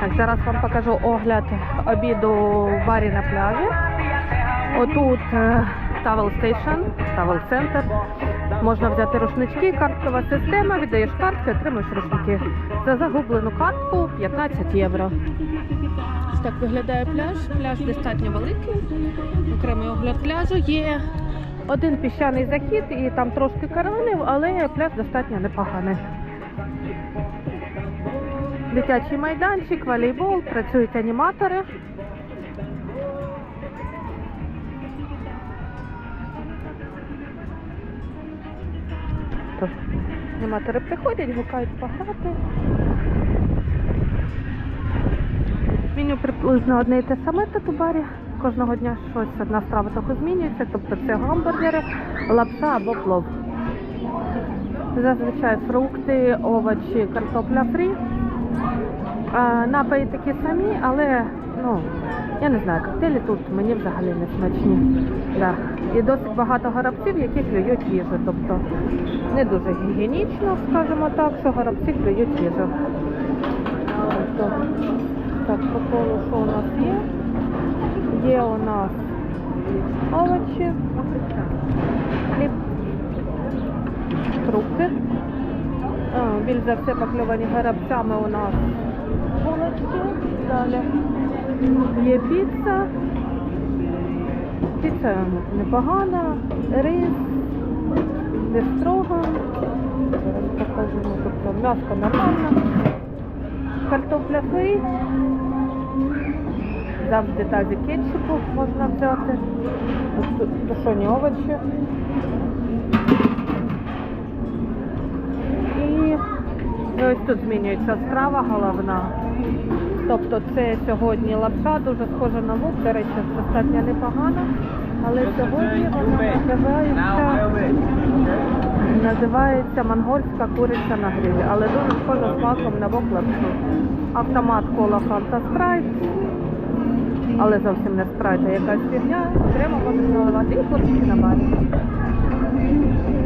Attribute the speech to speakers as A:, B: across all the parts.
A: Так, зараз вам покажу огляд обіду в барі на пляжі. Отут Travel Station, Travel Center. Можна взяти рушнички, карткова система, віддаєш картки, отримуєш рушники. За загублену картку 15 євро. Ось так виглядає пляж. Пляж достатньо великий. Окремий огляд пляжу є. Один піщаний захід і там трошки караванів, але пляж достатньо непоганий. Дитячий майданчик, волейбол, працюють аніматори. Аніматори приходять, гукають пограти. Меню приблизно одне і те саме тут у. Кожного дня щось одна страва трохи змінюється, тобто це гамбургери, лапша або плов. Зазвичай фрукти, овочі, картопля фрі. Напої такі самі, але ну, я не знаю, коктейлі тут мені взагалі не смачні. Да. І досить багато горобців, які клюють їжу. Тобто не дуже гігієнічно, скажімо так, що горобці клюють їжу. Тобто, так, по колу, що у нас є? Є у нас овочі, хліб, фрукти. Більш за все покльовані горобцями у нас булочки. Далі є піца. Піца непогана, рис, бістрога. Зараз покажу, ну, тобто м'ясо нормальне. Картопля фрі. Завжди тазі кетчупу можна взяти. Тушені овочі. Ось тут змінюється страва головна. Тобто це сьогодні лапша, дуже схожа на лук, до речі, достатньо непогано. Але сьогодні вона називається, називається монгольська куриця на грилі, але дуже схожа смаком на вок лапшу. Автомат кола фанта спрайт, але зовсім не спрайт, а якась фігня. Окремо можна наливати і хлопці на барі.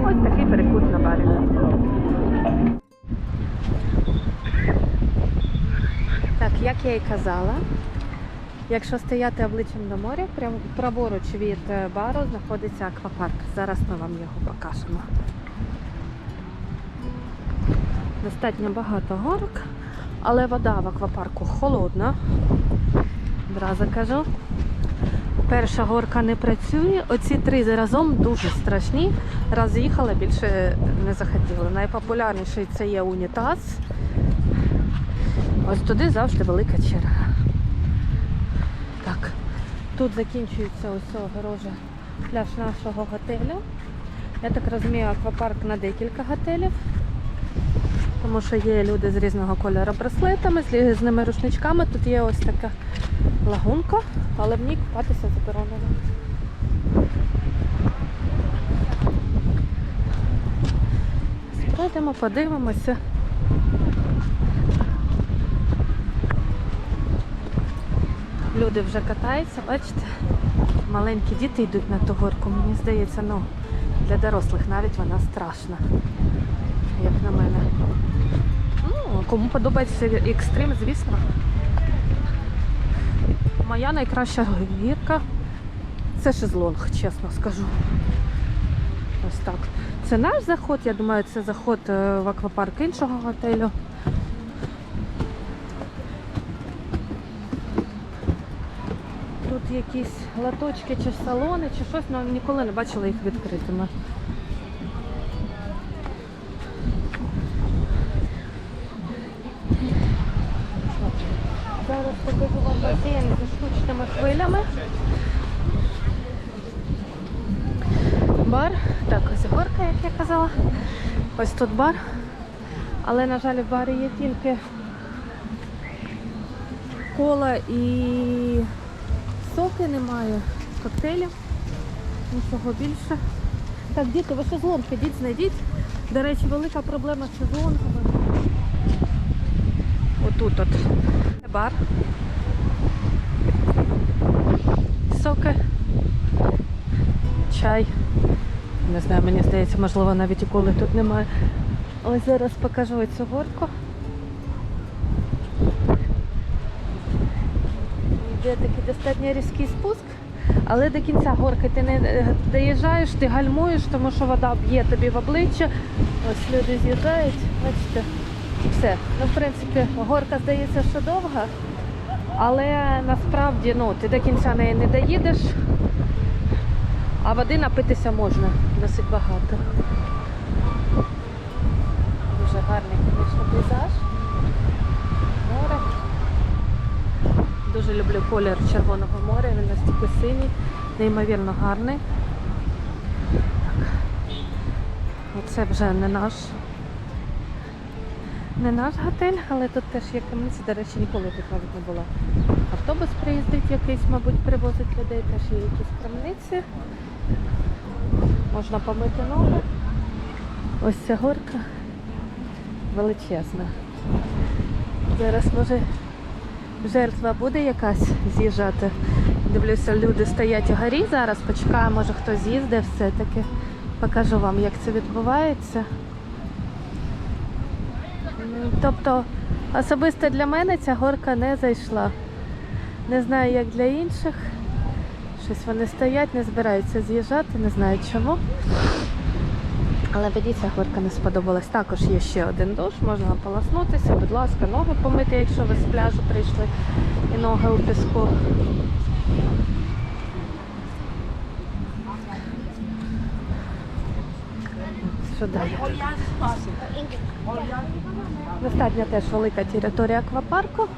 A: Ось такий перекус на барі. Так, як я і казала, якщо стояти обличчям до моря, прямо праворуч від е, бару знаходиться аквапарк. Зараз ми вам його покажемо. Достатньо багато горок, але вода в аквапарку холодна. Одразу кажу. Перша горка не працює. Оці три разом дуже страшні. Раз їхала, більше не захотіла. Найпопулярніший це є унітаз. Ось туди завжди велика черга. Так, тут закінчується ось огорожа пляж нашого готелю. Я так розумію, аквапарк на декілька готелів. Тому що є люди з різного кольору браслетами, з різними рушничками. Тут є ось така лагунка, але в ній купатися заборонено. Пройдемо, подивимося. Люди вже катаються, бачите? Маленькі діти йдуть на ту горку. Мені здається, ну, для дорослих навіть вона страшна, як на мене. Ну, кому подобається екстрим, звісно. Моя найкраща гірка це шезлонг, чесно скажу. Ось так. Це наш заход, я думаю, це заход е, в аквапарк іншого готелю. Тут якісь латочки чи салони, чи щось, але ніколи не бачила їх відкритими. Зараз покажу вам басейн зі штучними хвилями. Бар. Так, ось горка, як я казала. Ось тут бар. Але, на жаль, в барі є тільки кола і соки немає, коктейлів, нічого більше. Так, діти, ви шезлонг ідіть, знайдіть. До речі, велика проблема з шезлонгами. Отут от. Бар. Соки. Чай. Не знаю, мені здається, можливо, навіть і коли тут немає. Ось зараз покажу цю горку. Йде такий достатньо різкий спуск, але до кінця горки ти не е, доїжджаєш, ти гальмуєш, тому що вода б'є тобі в обличчя. Ось люди з'їжджають, бачите, все. Ну, в принципі, горка здається, що довга, але насправді ну, ти до кінця неї не доїдеш, а води напитися можна досить багато. Дуже гарний, звісно, пейзаж. Дуже люблю колір Червоного моря, він настільки синій, неймовірно гарний. Так. Оце вже не наш. Не наш готель, але тут теж є камниці. До речі, ніколи тут навіть не була. Автобус приїздить якийсь, мабуть, привозить людей, теж є якісь крамниці. Можна помити ноги. Ось ця горка величезна. Зараз може жертва буде якась з'їжджати. Дивлюся, люди стоять у горі зараз, почекаю, може хтось з'їздить все-таки. Покажу вам, як це відбувається. Тобто, особисто для мене ця горка не зайшла. Не знаю, як для інших. Щось вони стоять, не збираються з'їжджати, не знаю чому. Але мені ця горка не сподобалась. Також є ще один душ, можна полоснутися, будь ласка, ноги помити, якщо ви з пляжу прийшли і ноги у піску. Що далі? Достатньо теж велика територія аквапарку.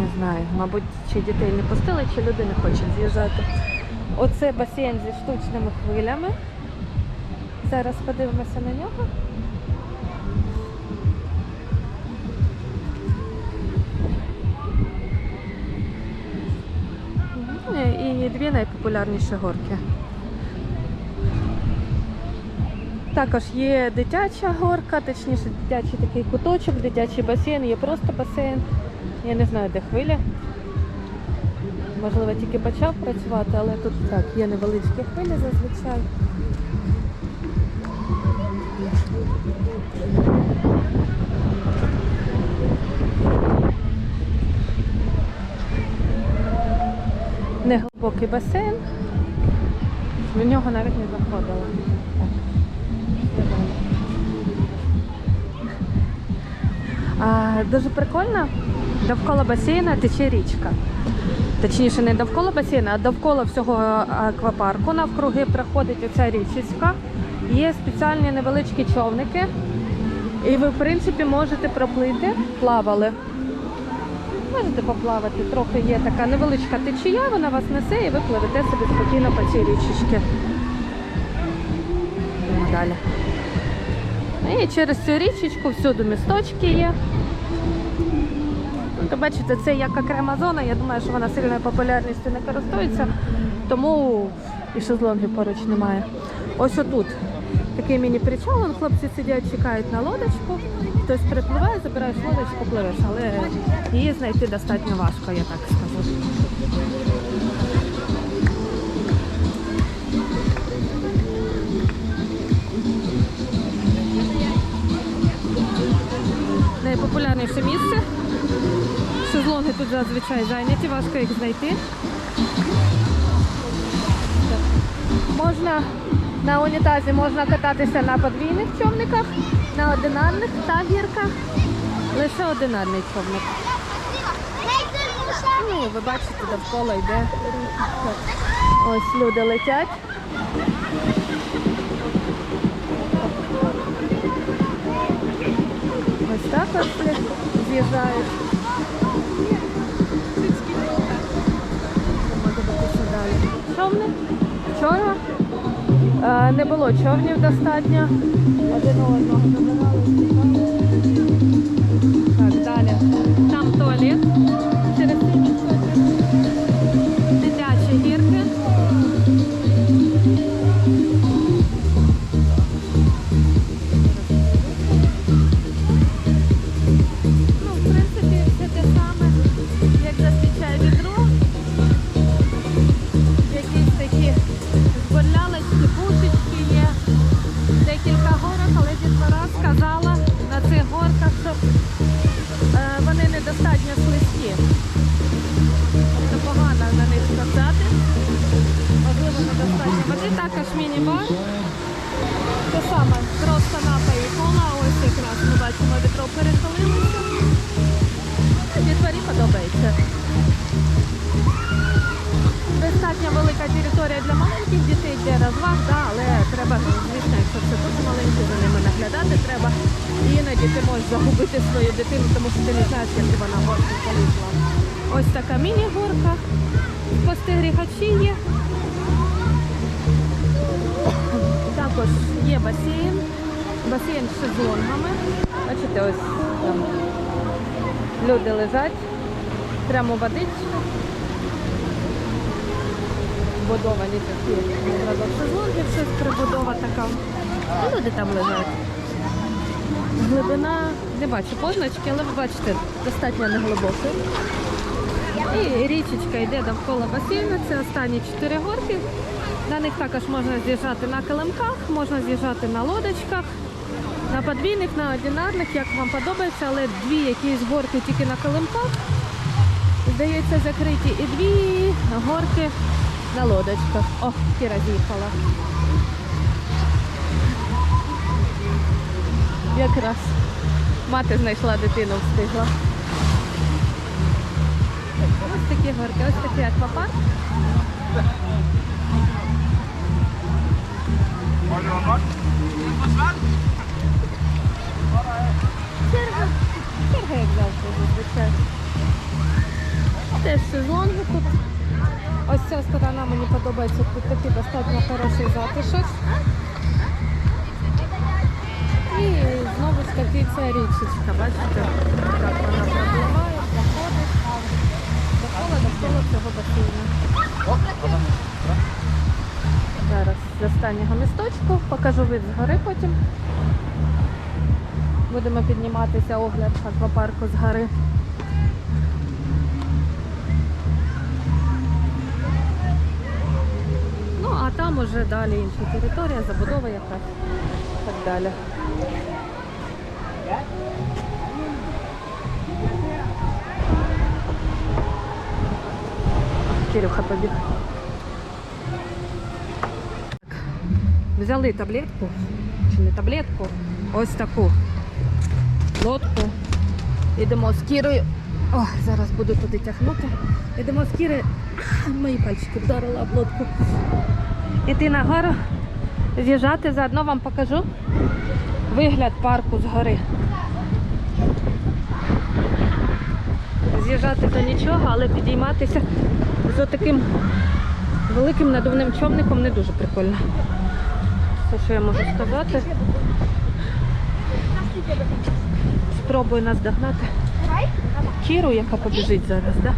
A: Не знаю, мабуть, чи дітей не пустили, чи люди не хочуть з'їжджати. Оце басейн зі штучними хвилями. Зараз подивимося на нього. І дві найпопулярніші горки. Також є дитяча горка, точніше дитячий такий куточок, дитячий басейн, є просто басейн. Я не знаю, де хвилі. Можливо, тільки почав працювати, але тут так, є невеличкі хвилі зазвичай. Неглибокий басейн. В нього навіть не заходила. А, дуже прикольно. Довкола басейна тече річка. Точніше, не довкола басейна, а довкола всього аквапарку навкруги проходить оця річечка. Є спеціальні невеличкі човники. І ви, в принципі, можете проплити, плавали. Можете поплавати, трохи є така невеличка течія, вона вас несе і ви пливете собі спокійно по цій річечці. Йдемо далі. І через цю річечку всюди місточки є. Ну, То бачите, це як окрема зона. Я думаю, що вона сильною популярністю не користується, тому і шезлонгів поруч немає. Ось отут такий міні-причал, хлопці сидять, чекають на лодочку. Хтось припливає, забираєш лодочку, пливеш, але її знайти достатньо важко, я так скажу. Найпопулярніше місце. Шезлонги тут зазвичай зайняті, важко їх знайти. Можна на унітазі можна кататися на подвійних човниках, на одинарних та гірках. Лише одинарний човник. Ну, ви бачите, довкола йде. Ось люди летять. Ось так ось з'їжджають. Можемо дивитися далі. Човни. Вчора не було човнів достатньо. Один одного забирали. Так, далі. Там туалет. що все дуже маленько, за ними наглядати треба. Іноді ти можеш загубити свою дитину, тому що ти не знаєш, як вона горку полізла. Ось така міні-горка. Постигрігачі є. Також є басейн. Басейн з шезлонгами. Бачите, ось там люди лежать. Прямо водичка. Будовані такі Шезлонгів, щось прибудова така. Люди там лежать. Глибина, не бачу позначки, але ви бачите, достатньо неглибока. І річечка йде довкола басейну, це останні чотири горки. На них також можна з'їжджати на килимках, можна з'їжджати на лодочках, на подвійних, на одинарних, як вам подобається, але дві якісь горки тільки на килимках, здається, закриті, і дві горки на лодочках. О, Кіра з'їхала. Якраз мати знайшла дитину, встигла. Ось такі горки, ось такий аквапарк. Черга. Черга, як завжди, зазвичай. Теж шезлонги тут. Ось ця сторона мені подобається, тут такий достатньо хороший затишок. І знову ж таки ця річечка, бачите, як вона пробиває, проходить довкола довкола цього басейну. Зараз з останнього місточку покажу вид згори потім. Будемо підніматися огляд аквапарку з гори. Ну, а там уже далі інша територія, забудова якась. і Так далі. Кирюха побіг. Взяли таблетку, чи не таблетку, ось таку лодку. Йдемо з Кірою. Ой, зараз буду туди тягнути. Йдемо з Кірою. Мої пальчики вдарила об лодку. Іти на гору, з'їжджати, заодно вам покажу вигляд парку з гори. З'їжджати то нічого, але підійматися з таким великим надувним човником не дуже прикольно. Це що я можу сказати. Спробую нас догнати Кіру, яка побіжить зараз, да?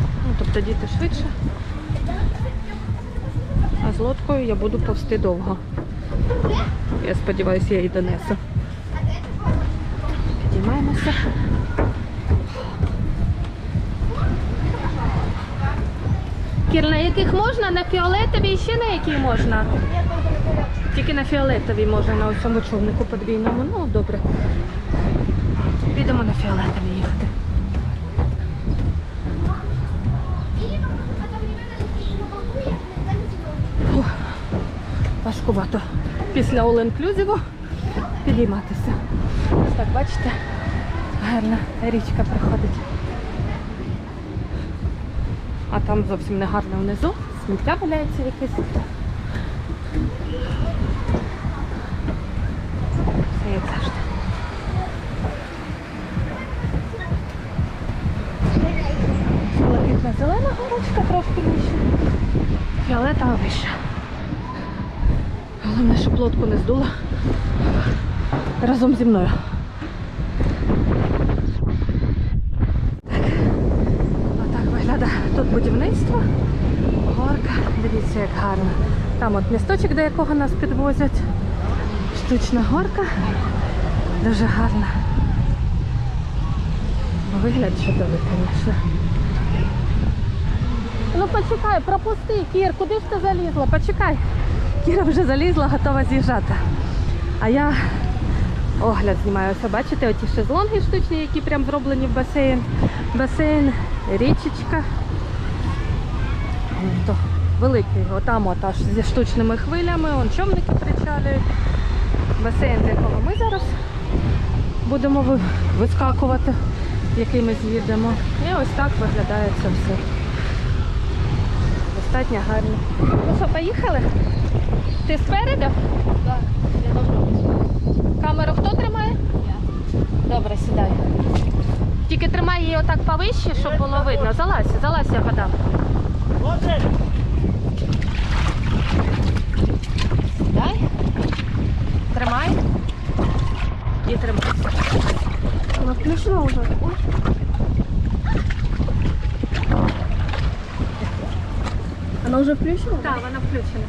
A: Ну, тобто діти швидше. А з лодкою я буду повсти довго. Я сподіваюся, я її донесу. Підіймаємося. Кір, на яких можна? На фіолетовій і ще на якій можна? Тільки на фіолетовій можна на цьому човнику подвійному. Ну, добре. Підемо на фіолетовій важкувато. Після all-inclusive підійматися. Ось так, бачите, гарна річка проходить. А там зовсім не гарно внизу. Сміття валяється якесь. Все як завжди. Блакитна зелена горочка, трошки нижче. Фіолетова вища. Головне, щоб лодку не здуло разом зі мною. Отак виглядає тут будівництво. Горка. Дивіться, як гарно. Там от місточок, до якого нас підвозять. Штучна горка. Дуже гарна. Вигляд чудовий, звісно. Ну почекай, пропусти, Кір, куди ж ти залізла? Почекай. Кіра вже залізла, готова з'їжджати. А я огляд знімаю. Ось бачите, оті шезлонги штучні, які прям зроблені в басейн. Басейн, річечка. То великий, отам от аж зі штучними хвилями, он човники причалюють. Басейн, з якого ми зараз будемо вискакувати, який ми з'їдемо. І ось так виглядає це все достатньо гарно. Ну що, поїхали? Ти спереду?
B: Так, я добре.
A: Камеру хто тримає?
B: Я. Добре, сідай.
A: Тільки тримай її отак повище, щоб було видно. Залазь, залазь, я
B: гадав. Уже включена?
A: Так, вона включена.